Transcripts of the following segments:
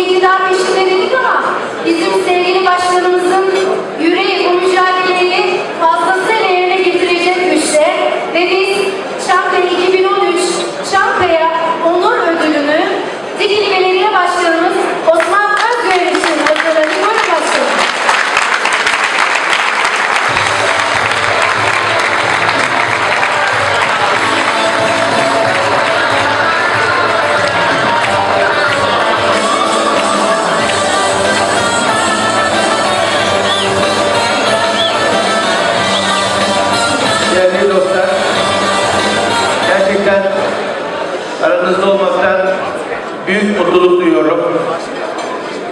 Belediyeden peşinde dedik ama bizim sevgili başkanımızın Değerli dostlar, gerçekten aranızda olmaktan büyük mutluluk duyuyorum.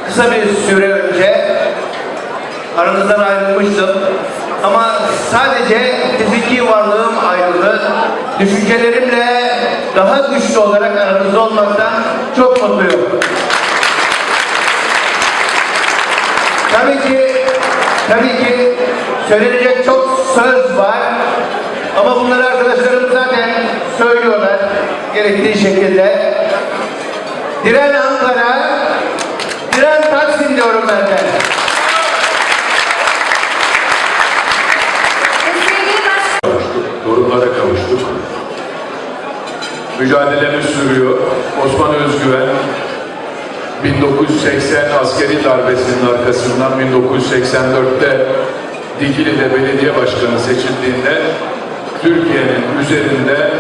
Kısa bir süre önce aranızdan ayrılmıştım. Ama sadece fiziki varlığım ayrıldı. Düşüncelerimle daha güçlü olarak aranızda olmaktan çok mutluyum. Tabii ki, tabii ki söylenecek çok söz var. Ama bunları arkadaşlarım zaten söylüyorlar gerektiği şekilde. Diren Ankara, diren Taksim diyorum ben de. Kavuştuk, torunlara kavuştuk. Mücadelemiz sürüyor. Osman Özgüven 1980 askeri darbesinin arkasından 1984'te Dikili'de belediye başkanı seçildiğinde Türkiye'nin üzerinde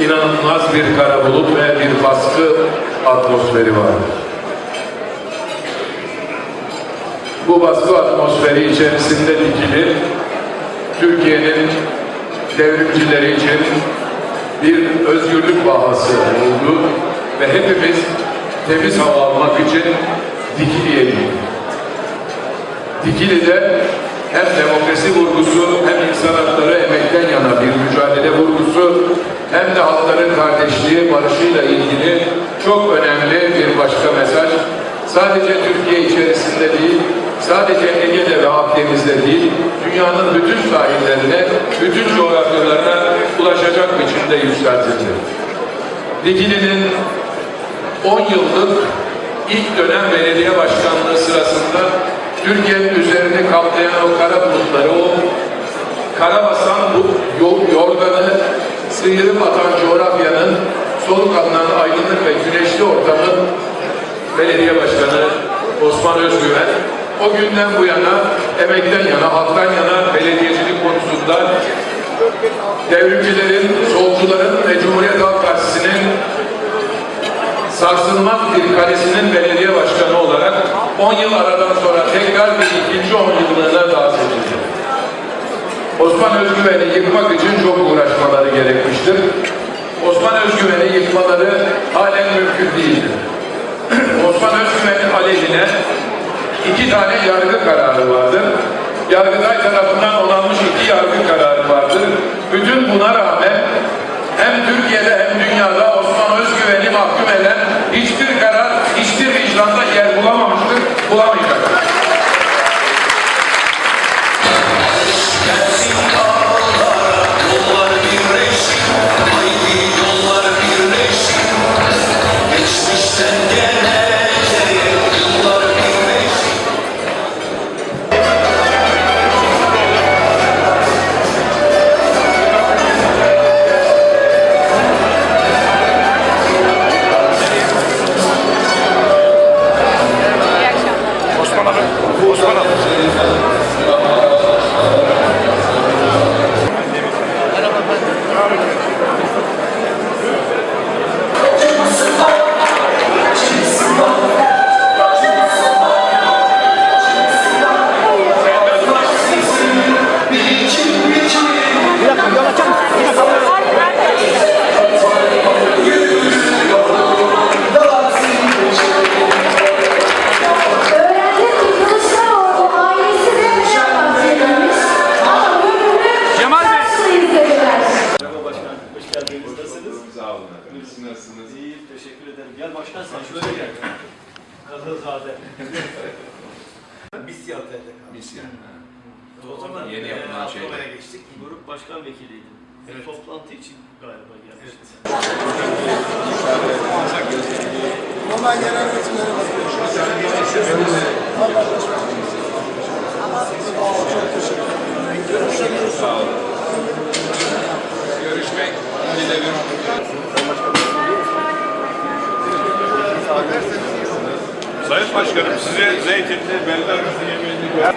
inanılmaz bir kara bulut ve bir baskı atmosferi vardı. Bu baskı atmosferi içerisinde Dikili Türkiye'nin devrimcileri için bir özgürlük vahası oldu ve hepimiz temiz hava almak için Dikili'ye gittik. Dikili'de hem demokrasi mücadele vurgusu hem de halkların kardeşliği, barışıyla ilgili çok önemli bir başka mesaj. Sadece Türkiye içerisinde değil, sadece Ege'de ve Akdeniz'de değil, dünyanın bütün sahillerine, bütün coğrafyalarına ulaşacak biçimde yükseltildi. Dikili'nin 10 yıllık ilk dönem belediye başkanlığı sırasında Türkiye'nin üzerini kaplayan o kara bulutları, o kara basan bu yol, yorganı sıyırıp atan coğrafyanın soluk alınan aydınlık ve güneşli ortamın belediye başkanı Osman Özgüven o günden bu yana emekten yana, halktan yana belediyecilik konusunda devrimcilerin, solcuların ve Cumhuriyet Halk Partisi'nin sarsılmaz bir kalesinin belediye başkanı olarak 10 yıl aradan sonra tekrar bir ikinci 10 yıllığına seçildi. Osman Özgüven'i yıkmak için çok uğraşmaları gerekmiştir. Osman Özgüven'i yıkmaları halen mümkün değildir. Osman Özgüven'in aleyhine iki tane yargı kararı vardır. Yargıtay tarafından onanmış ederim. Gel başkan sen şöyle gel. Kazazade. Misya Otel'de kaldım. Misyan. O zaman Yeni yapılan Avrupa'ya şeyler. geçtik. Grup başkan vekiliydim. Evet. Toplantı için galiba gelmiştim. ben yerel yönetimlere bakıyorum. Başkanım size zeytinli arası yemeğini gö-